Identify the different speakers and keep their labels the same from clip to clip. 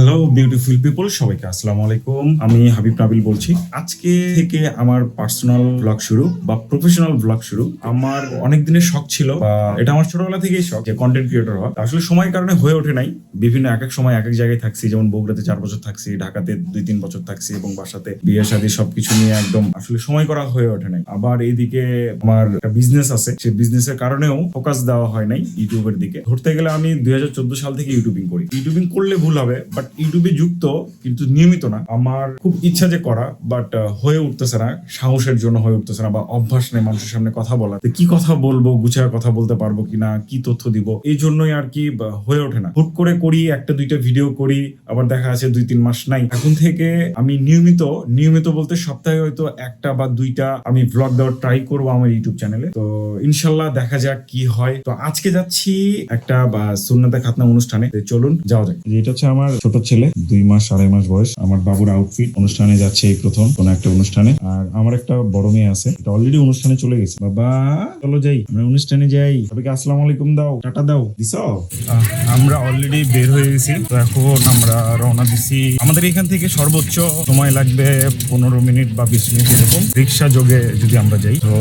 Speaker 1: Hello. Hello beautiful people সবাইকে আসসালামু আলাইকুম। আমি হাবিব নাবিল বলছি। আজকে থেকে আমার পার্সোনাল ব্লগ শুরু বা প্রফেশনাল ব্লগ শুরু। আমার অনেক দিনের শখ ছিল বা এটা আমার ছোটবেলা থেকেই শখ যে কন্টেন্ট ক্রিয়েটর হওয়া। আসলে সময়ের কারণে হয়ে ওঠে নাই। বিভিন্ন এক এক সময় এক এক জায়গায় থাকছি, যেমন বগুড়াতে চার বছর থাকছি, ঢাকাতে দুই তিন বছর থাকছি এবং বাসাতে বিয়ে শাদী সবকিছু নিয়ে একদম আসলে সময় করা হয়ে ওঠে নাই। আবার এইদিকে আমার একটা বিজনেস আছে, সেই বিজনেসের কারণেও ফোকাস দেওয়া হয় নাই ইউটিউবের দিকে। ধরতে গেলে আমি দুই হাজার চোদ্দ সাল থেকে ইউটিউবিং করি। ইউটিউবিং করলে ভুল হবে বাট ইউটিউবে যুক্ত, কিন্তু নিয়মিত না। আমার খুব ইচ্ছা যে করা বাট হয়ে উঠতেছে না, সাহসের জন্য হয়ে উঠতেছে না বা অভ্যাস নেই মানুষের সামনে কথা বলা কি কথা বলব গুছায় কথা বলতে পারব কিনা, কি তথ্য দিব, এই জন্যই আর কি হয়ে ওঠে না। হুট করে করি, একটা, দুইটা ভিডিও করি, আবার দেখা আছে দুই, তিন মাস নাই। এখন থেকে আমি নিয়মিত নিয়মিত বলতে সপ্তাহে হয়তো একটা বা দুইটা আমি ব্লগ দেওয়ার ট্রাই করব আমার ইউটিউব চ্যানেলে তো ইনশাল্লাহ দেখা যাক কি হয়। তো আজকে যাচ্ছি একটা, বা, সুন্নাতে খাতনা অনুষ্ঠানে। চলুন, যাওয়া যাক। এটা হচ্ছে আমার ছোট ছেলে, দুই মাস, আড়াই মাস বয়স। আমার বাবুর আউটফিট অনুষ্ঠানে যাচ্ছে এই প্রথম, কোন একটা অনুষ্ঠানে। আর আমার একটা বড় মেয়ে আছে, এটা অলরেডি অনুষ্ঠানে চলে গেছে। বাবা, চলো যাই, আমরা অনুষ্ঠানে যাই। সবাইকে আসসালামু আলাইকুম দাও, টাটা দাও, দিছ? আমরা অলরেডি বের হয়ে গেছি। তো এখন আমরা রওনা দিছি। আমাদের এখান থেকে সর্বোচ্চ সময় লাগবে পনেরো মিনিট বা বিশ মিনিট এরকম। রিক্সা যোগে যদি আমরা যাই, তো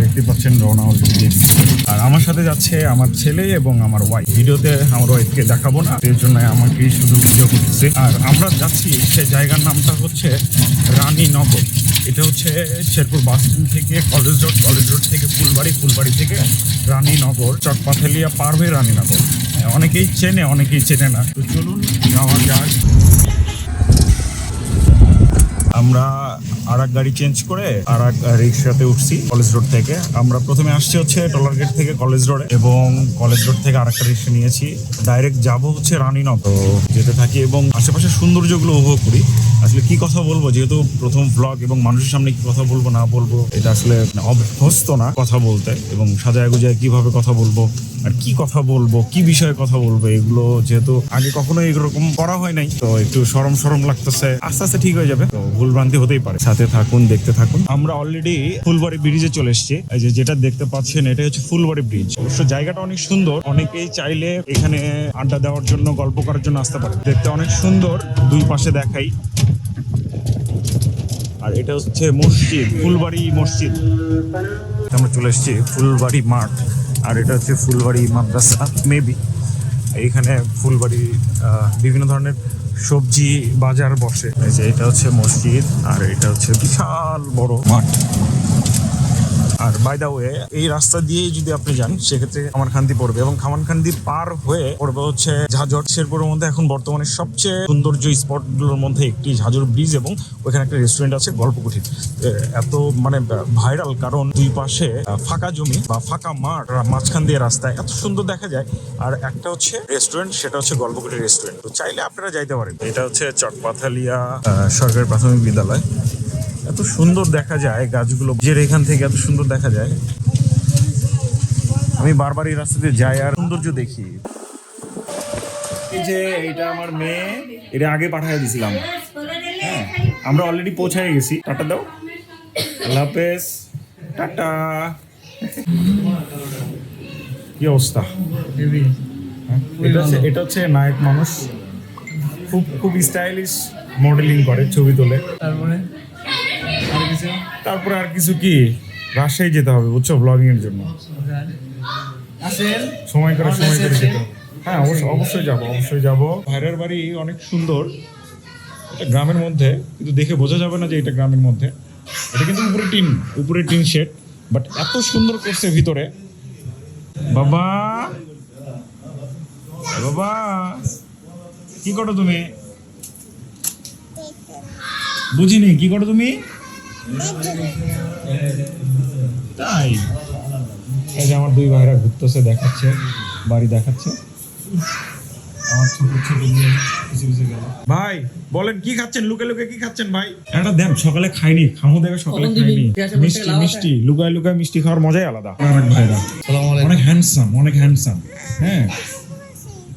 Speaker 1: দেখতে পাচ্ছেন রওনা অলরেডি আর আমার সাথে যাচ্ছে আমার ছেলে এবং আমার ওয়াইফ ভিডিওতে আমার ওয়াইফকে দেখাবো না এর জন্য আমাকে শুধু ভিডিও আর আমরা যাচ্ছি সে জায়গার নামটা হচ্ছে রানীনগর। এটা হচ্ছে শেরপুর বাস স্ট্যান্ড থেকে, কলেজ রোড কলেজ রোড থেকে ফুলবাড়ি ফুলবাড়ি থেকে রানীনগর, চটপাথালিয়া পার হয়ে রানীনগর। অনেকেই চেনে অনেকেই চেনে না। তো চলুন যাওয়া যাক। আমরা আর এক গাড়ি চেঞ্জ করে আর এক রিক্সাতে উঠছি কলেজ রোড থেকে। আমরা প্রথমে আসছি হচ্ছে টলার গেট থেকে কলেজ রোড এবং কলেজ রোড থেকে আরেকটা রিক্সা নিয়েছি। ডাইরেক্ট যাব হচ্ছে রানীনগর। যেতে থাকি এবং আশেপাশে সৌন্দর্যগুলো উপভোগ করি। আসলে কি কথা বলব? যেহেতু প্রথম ব্লগ এবং মানুষের সামনে কি কথা বলব, না বলব, এটা আসলে অভ্যস্ত না কথা বলতে এবং সাজায় গুজায় কীভাবে কথা বলব আর কি কথা বলব, কি বিষয়ে কথা বলব, এগুলো যেহেতু আগে কখনো এরকম করা হয় নাই। তো একটু সরম সরম লাগতেছে। আস্তে আস্তে ঠিক হয়ে যাবে। তো ভুল ভ্রান্তি হতেই পারে। সাথে থাকুন, দেখতে থাকুন। আমরা অলরেডি ফুলবাড়ি ব্রিজে চলে এসেছি। যে যেটা দেখতে পাচ্ছেন এটা হচ্ছে ফুলবাড়ি ব্রিজ অবশ্য জায়গাটা অনেক সুন্দর। অনেকেই চাইলে এখানে আড্ডা দেওয়ার জন্য, গল্প করার জন্য আসতে পারে। দেখতে অনেক সুন্দর। দুই পাশে দেখাই। আর এটা হচ্ছে মসজিদ, ফুলবাড়ি মসজিদ। আমরা চলে এসেছি ফুলবাড়ি মাঠ। আর এটা হচ্ছে ফুলবাড়ি মাদ্রাসা মেবি এইখানে ফুলবাড়ি বিভিন্ন ধরনের সবজি বাজার বসে। এই যে এটা হচ্ছে মসজিদ আর এটা হচ্ছে বিশাল বড় মাঠ। আর বাই দা ওয়ে এই রাস্তা দিয়েই যদি আপনি যান, সেক্ষেত্রে খামারখান্দি পড়বে এবং খামারখান্দি পার হয়ে পড়বে হচ্ছে ঝাঁঝর। শেরপুরের মধ্যে এখন বর্তমানে সবচেয়ে সৌন্দর্য স্পটগুলোর মধ্যে একটি ঝাঁঝর ব্রিজ এবং ওখানে একটা রেস্টুরেন্ট আছে, গল্পকুঠির। এত মানে ভাইরাল কারণ দুই পাশে ফাঁকা জমি বা ফাঁকা মাঠ মাঝখান দিয়ে রাস্তায় এত সুন্দর দেখা যায়। আর একটা হচ্ছে রেস্টুরেন্ট সেটা হচ্ছে গল্পকুটির রেস্টুরেন্ট তো চাইলে আপনারা যাইতে পারেন। এটা হচ্ছে চটপাথালিয়া সরকারি প্রাথমিক বিদ্যালয়। এত সুন্দর দেখা যায় গাছগুলো যে এখান থেকে এত সুন্দর দেখা যায়। আমি বারবার এই রাস্তা দিয়ে যাই আর সৌন্দর্য দেখি। এই যে এটা আমার মেয়ে এটা আগে পাঠিয়ে দিছিলাম। হ্যাঁ আমরা অলরেডি পৌঁছায় গেছি। টাটা দাও। আল্লাহ হাফেজ। টাটা। কি অবস্থা? হ্যাঁ, এটা হচ্ছে এটা হচ্ছে নায়ক মানুষ। খুব খুব স্টাইলিশ মডেলিং করে ছবি তোলে।
Speaker 2: তারপরে?
Speaker 1: তারপরে আর কিছু কি? রাজশাহী যেতে হবে বুঝছ? ব্লগিং এর জন্য। সময় করে সময় করে যেতে হ্যাঁ অবশ্যই অবশ্যই যাব অবশ্যই যাব। ভাইরার বাড়ি অনেক সুন্দর। এটা গ্রামের মধ্যে কিন্তু দেখে বোঝা যাবে না যে এটা গ্রামের মধ্যে। এটা কিন্তু উপরে টিন উপরে টিন শেড বাট এত সুন্দর করছে ভিতরে। বাবা! বাবা! কি করো তুমি? বুঝিনি কি করো তুমি? তাই এই যে আমার দুই ভাইরা ঘুরতেছে দেখাচ্ছে বাড়ি দেখাচ্ছে। আমার ছোট ছোট মেয়ে পিছে পিছে গেল। ভাই বলেন কি খাচ্ছেন? লুকে লুকে কি খাচ্ছেন ভাই? এটা দেন সকালে খাইনি খামো দেবে সকালে খাইনি। মিষ্টি মিষ্টি লুকায় লুকায় মিষ্টি খাওয়ার মজাই আলাদা। আমার এক ভাইরা অনেক হ্যান্ডসাম অনেক হ্যান্ডসাম হ্যাঁ।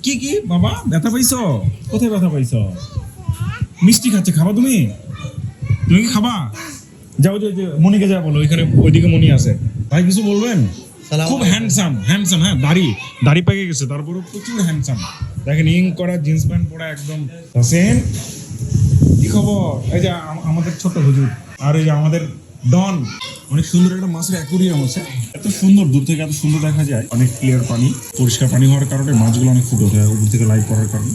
Speaker 1: কি কি বাবা ব্যথা পাইছো? কোথায় ব্যথা পাইছো? মিষ্টি খাচ্ছে খাবা তুমি? তুমি কি খাবা? যাও যে যে মনিকে যা বলো ওইখানে ওইদিকে মনি আছে। ভাই কিছু বলবেন? খুব হ্যান্ডসাম হ্যান্ডসাম হ্যাঁ দাড়ি দাড়ি পেকে গেছে তারপরে প্রচুর হ্যান্ডসাম দেখেন ইং করা জিন্স প্যান্ট পরা একদম হোসেন। কি খবর? এই যে আমাদের ছোট হুজুর আর এই যে আমাদের ডন। অনেক সুন্দর একটা মাছের অ্যাকুরিয়াম আছে। এত সুন্দর দূর থেকে এত সুন্দর দেখা যায়। অনেক ক্লিয়ার পানি পরিষ্কার পানি হওয়ার কারণে মাছগুলো অনেক ফুটে ওঠে উপর থেকে লাইট পড়ার কারণে।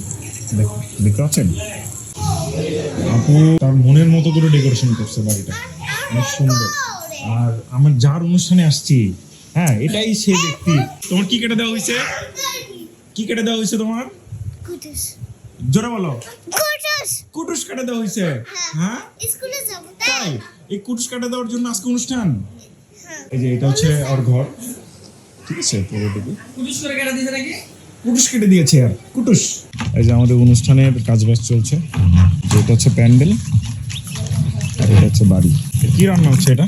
Speaker 1: দেখো দেখতে পাচ্ছেন? আপু তার মনের মতো করে ডেকোরেশন করছে বাড়িটা। অনেক সুন্দর। আর আমার যার অনুষ্ঠানে আসছি হ্যাঁ এটাই সেই ব্যক্তি। তোমার কি কেটে দেওয়া হয়েছে? কি কেটে দেওয়া হয়েছে তোমার?
Speaker 3: কুটুস।
Speaker 1: জোরে বলো।
Speaker 3: কুটুস।
Speaker 1: কুটুস কেটে দেওয়া হয়েছে? হ্যাঁ।
Speaker 3: স্কুলে যাব
Speaker 1: তাই? এই কুটুস কাটা দেওয়ার জন্য আজকে অনুষ্ঠান?
Speaker 3: হ্যাঁ।
Speaker 1: এই যে এটা হচ্ছে ওর ঘর। ঠিক আছে পুরোটুকু
Speaker 2: পুলিশ করে কেটে দিয়েছে নাকি?
Speaker 1: কুটুস কেটে দিয়েছে আর। কুটুস। এই যে আমাদের অনুষ্ঠানের কাজবাজ চলছে। যে এটা হচ্ছে প্যান্ডেল। এটা হচ্ছে বাড়ি। কি রান্না হচ্ছে এটা?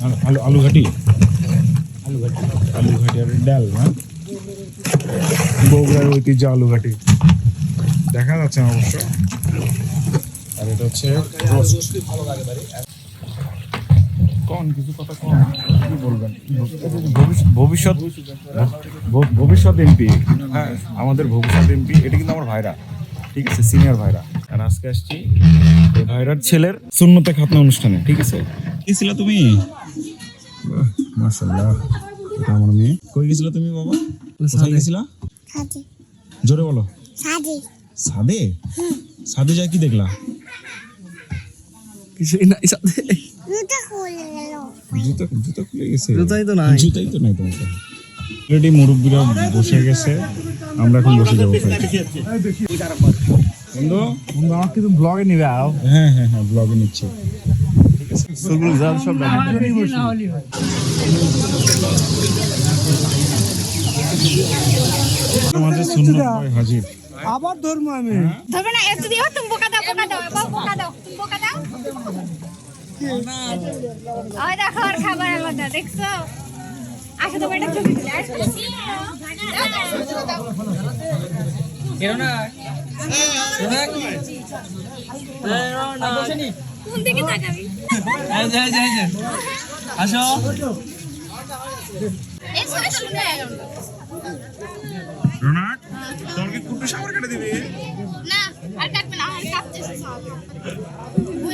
Speaker 1: আলু- আলু আলু ঘাটি? আলু ঘাটি। আলু ঘাটি আর ডাল না? বগুড়ার ঐতিহ্য আলু ঘাটি। দেখা যাচ্ছে না অবশ্য। আর এটা হচ্ছে। কোন কিছু কথা কোন। কি বলবেন? ভবিষ্যৎ ভবিষ্যৎ ভবিষ্যৎ এমপি। হ্যাঁ। আমাদের ভবিষ্যৎ এমপি এটা কিন্তু আমার ভাইরা। ঠিক আছে সিনিয়র ভাইরা। আর আজকে আসছি এই ভাইরার ছেলের শূন্যতে খাতনা অনুষ্ঠানে ঠিক আছে? কি ছিল তুমি? মাশাল্লাহ এটা আমার মেয়ে। কই গেছিল তুমি বাবা? কোথায় গেছিলা?
Speaker 3: সাজি
Speaker 1: জোরে বলো।
Speaker 3: সাজি
Speaker 1: সাদে? সাদে যায় কি দেখলা?
Speaker 2: কিছুই নাই সাথে
Speaker 3: জুতা খুলে গেল।
Speaker 1: জুতো জুতো খুলে গেছে?
Speaker 2: জুতাই তো নাই।
Speaker 1: জুতাই তো নাই তোমার অলরেডি মুরব্বীরা বসে গেছে আমরা এখন বসে যাব। বন্ধু?
Speaker 2: বন্ধু আমাকে কিন্তু ব্লগে নিবে আও
Speaker 1: হ্যাঁ হ্যাঁ হ্যাঁ ব্লগে নিচ্ছি।
Speaker 2: সবগুলো জাল সব
Speaker 1: আমাদের সুন্নত ভাই হাজির।
Speaker 2: আবার ধর্ম আমি।
Speaker 3: ধরবে না একটু দিও তুমি বোকা দাও বোকা দাও বাবা বোকা দাও তুমি বোকা দাও। ওই দেখো আর খাবার আলাদা দেখছ? আসো তোমার একটা ছবি তুলে আসো।
Speaker 2: কেন না। আসো
Speaker 1: রোনাক তোর কি কুটু সাগর কেটে দিবি
Speaker 3: না আর কাটবে না আর কাটতেছে সব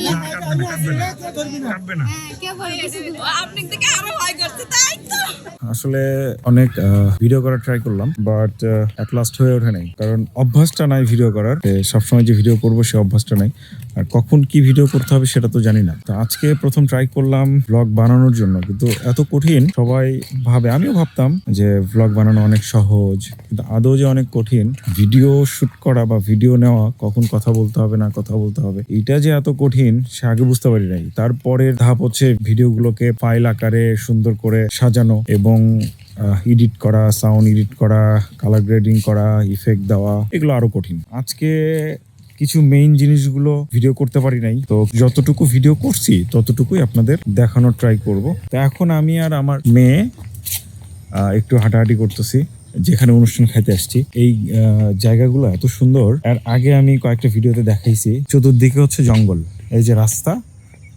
Speaker 1: না, কাটবে না কাটবে না কাটবে না
Speaker 3: হ্যাঁ কে বলতেছে আপনি থেকে আরও ভয় করতে তাই তো
Speaker 1: আসলে অনেক ভিডিও করার ট্রাই করলাম বাট অ্যাট লাস্ট হয়ে ওঠে নাই। কারণ অভ্যাসটা নাই ভিডিও করার। সবসময় যে ভিডিও করব সে অভ্যাসটা নাই। আর কখন কি ভিডিও করতে হবে সেটা তো জানি না। তো আজকে প্রথম ট্রাই করলাম ব্লগ বানানোর জন্য, কিন্তু এত কঠিন, সবাই ভাবে, আমিও ভাবতাম যে ব্লগ বানানো অনেক সহজ, কিন্তু আদৌ যে অনেক কঠিন। ভিডিও শুট করা বা ভিডিও নেওয়া, কখন কথা বলতে হবে, না কথা বলতে হবে এটা যে এত কঠিন, সে আগে বুঝতে পারি নাই। তারপরের ধাপ হচ্ছে ভিডিওগুলোকে ফাইল আকারে সুন্দর করে সাজানো এবং এডিট করা সাউন্ড এডিট করা কালার গ্রেডিং করা ইফেক্ট দেওয়া, এগুলো আরও কঠিন। আজকে কিছু মেইন জিনিসগুলো ভিডিও করতে পারি নাই। তো যতটুকু ভিডিও করছি, ততটুকুই আপনাদের দেখানোর ট্রাই করব। তো এখন আমি আর আমার মেয়ে একটু হাঁটাহাঁটি করতেছি, যেখানে অনুষ্ঠান খাইতে আসছি। এই জায়গাগুলো এত সুন্দর। আর আগে আমি কয়েকটা ভিডিওতে দেখাইছি। চতুর্দিকে হচ্ছে জঙ্গল। এই যে রাস্তা,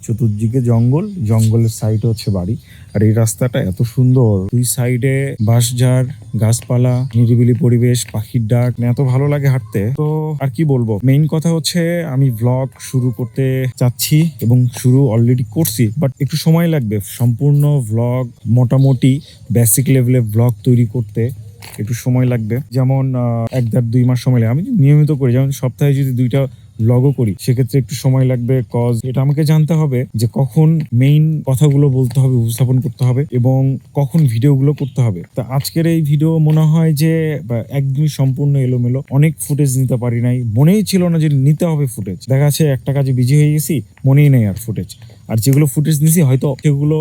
Speaker 1: চতুর্দিকে জঙ্গল, জঙ্গলের সাইডে হচ্ছে বাড়ি। আর এই রাস্তাটা এত সুন্দর। দুই সাইডে বাঁশঝাড়, গাছপালা, নিরিবিলি পরিবেশ, পাখির ডাক মানে এত ভালো লাগে হাঁটতে। তো আর কি বলব? মেইন কথা হচ্ছে আমি ব্লগ শুরু করতে চাচ্ছি এবং শুরু অলরেডি করছি বাট একটু সময় লাগবে। সম্পূর্ণ ব্লগ মোটামুটি বেসিক লেভেলে ব্লগ তৈরি করতে একটু সময় লাগবে। যেমন এক দেড় দুই মাস সময় লাগে। আমি নিয়মিত করি। যেমন সপ্তাহে যদি দুইটা ব্লগও করি, সেক্ষেত্রে একটু সময় লাগবে কজ এটা আমাকে জানতে হবে যে কখন মেইন কথাগুলো বলতে হবে, উপস্থাপন করতে হবে এবং কখন ভিডিওগুলো করতে হবে। তা আজকের এই ভিডিও মনে হয় যে একদমই সম্পূর্ণ এলোমেলো, অনেক ফুটেজ নিতে পারি নাই, মনেই ছিল না যে নিতে হবে ফুটেজ দেখা যাচ্ছে একটা কাজে বিজি হয়ে গেছি, মনেই নেই আর ফুটেজ আর যেগুলো ফুটেজ নিছি, হয়তো সেগুলো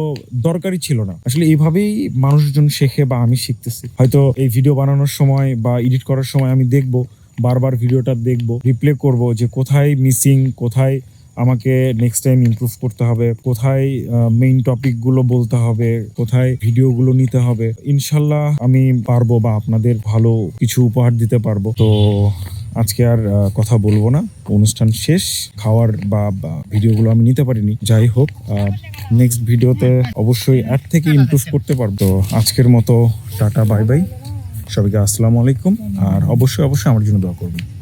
Speaker 1: দরকারই ছিল না। আসলে এইভাবেই মানুষজন শেখে বা আমি শিখতেছি। হয়তো এই ভিডিও বানানোর সময় বা এডিট করার সময় আমি দেখব বারবার ভিডিওটা দেখব রিপ্লে করব যে কোথায় মিসিং কোথায় আমাকে নেক্সট টাইম ইম্প্রুভ করতে হবে, কোথায় মেইন টপিকগুলো বলতে হবে, কোথায় ভিডিওগুলো নিতে হবে। ইনশাল্লাহ আমি পারব বা আপনাদের ভালো কিছু উপহার দিতে পারব। তো আজকে আর কথা বলব না। অনুষ্ঠান শেষ, খাওয়ার বা ভিডিওগুলো আমি নিতে পারিনি। যাই হোক নেক্সট ভিডিওতে অবশ্যই অ্যাড থেকে ইমপ্রুভ করতে পারব। আজকের মতো টাটা বাই বাই সবাইকে আসসালামু আলাইকুম। আর অবশ্যই অবশ্যই আমার জন্য দোয়া করবেন।